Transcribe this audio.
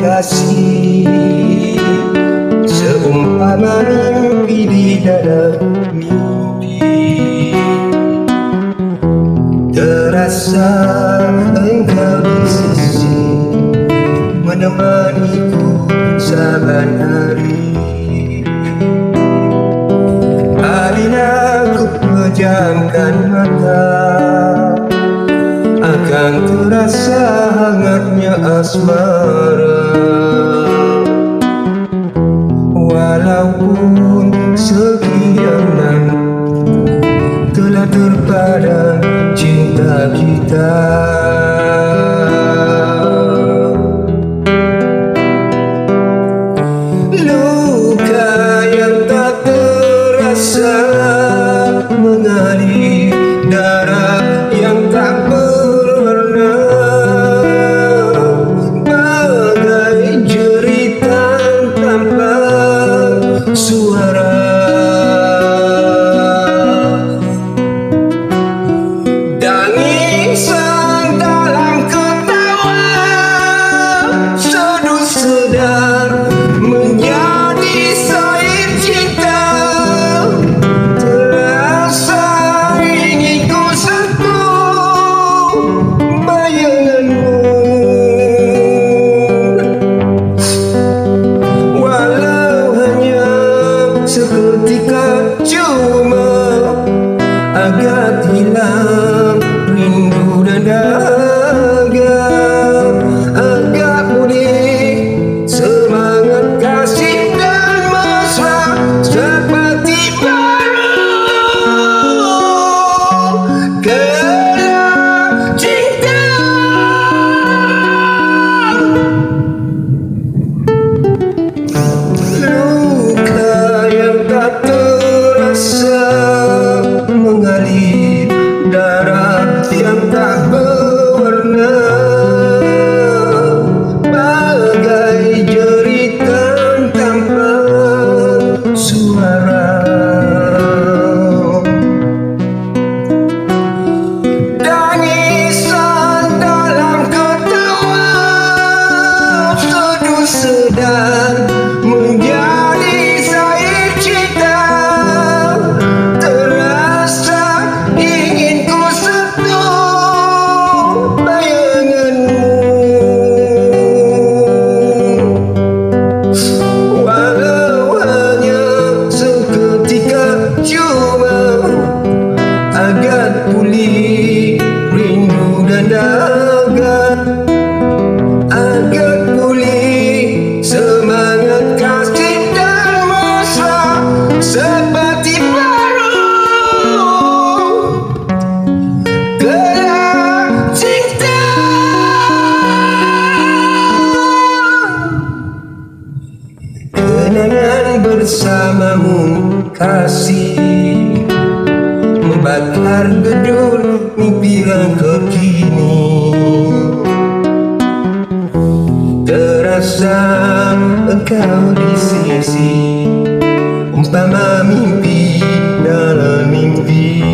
kasih. Seumpama mimpi di dalam mimpi. Terasa engkau di sisi Menemaniku saban hari. Apabila ku pejamkan mata Terasa hangatnya asmara. Walaupun sekian dan Telah terpadam cinta kita. Luka yang tak terasa mengalir bersamamu kasih. Membakar gedung mimpi yang kekini. Terasa engkau di sisi Umpama mimpi dalam mimpi